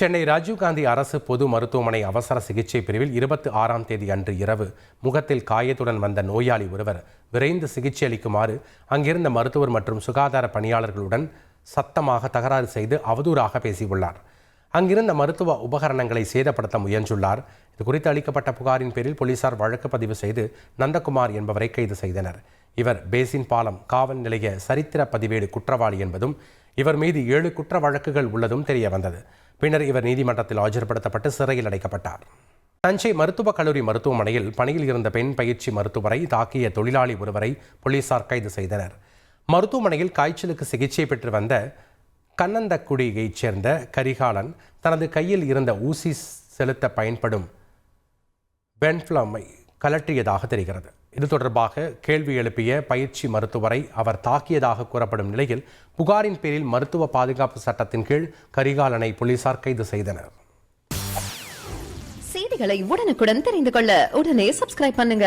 சென்னை ராஜீவ்காந்தி அரசு பொது மருத்துவமனை அவசர சிகிச்சை பிரிவில் இருபத்தி ஆறாம் தேதி அன்று இரவு முகத்தில் காயத்துடன் வந்த நோயாளி ஒருவர் விரைந்து சிகிச்சை அளிக்குமாறு அங்கிருந்த மருத்துவர் மற்றும் சுகாதார பணியாளர்களுடன் சத்தமாக தகராறு செய்து அவதூறாக பேசியுள்ளார். அங்கிருந்த மருத்துவ உபகரணங்களை சேதப்படுத்த முயன்றுள்ளார். இது குறித்து அளிக்கப்பட்ட புகாரின் பேரில் போலீசார் வழக்கு பதிவு செய்து நந்தகுமார் என்பவரை கைது செய்தனர். இவர் பேசின் பாலம் காவல் நிலைய சரித்திர பதிவேடு குற்றவாளி என்பதும் இவர் மீது ஏழு குற்ற வழக்குகள் உள்ளதும் தெரியவந்தது. பின்னர் இவர் நீதிமன்றத்தில் ஆஜர்படுத்தப்பட்டு சிறையில் அடைக்கப்பட்டார். தஞ்சை மருத்துவக் கல்லூரி மருத்துவமனையில் பணியில் இருந்த பெண் பயிற்சி மருத்துவரை தாக்கிய தொழிலாளி ஒருவரை போலீசார் கைது செய்தனர். மருத்துவமனையில் காய்ச்சலுக்கு சிகிச்சை பெற்று வந்த கண்ணந்தக்குடியைச் சேர்ந்த கரிகாலன் தனது கையில் இருந்த ஊசி செலுத்த பயன்படும் பென்ஃப்ளமை கலற்றியதாக தெரிகிறது. இது தொடர்பாக கேள்வி எழுப்பிய பயிற்சி மருத்துவரை அவர் தாக்கியதாக கூறப்படும் நிலையில் புகாரின் பேரில் மருத்துவ பாதுகாப்பு சட்டத்தின் கீழ் கரிகாலனை போலீசார் கைது செய்தனர். செய்திகளை உடனுக்குடன் தெரிந்து கொள்ள உடனே சப்ஸ்கிரைப் பண்ணுங்க.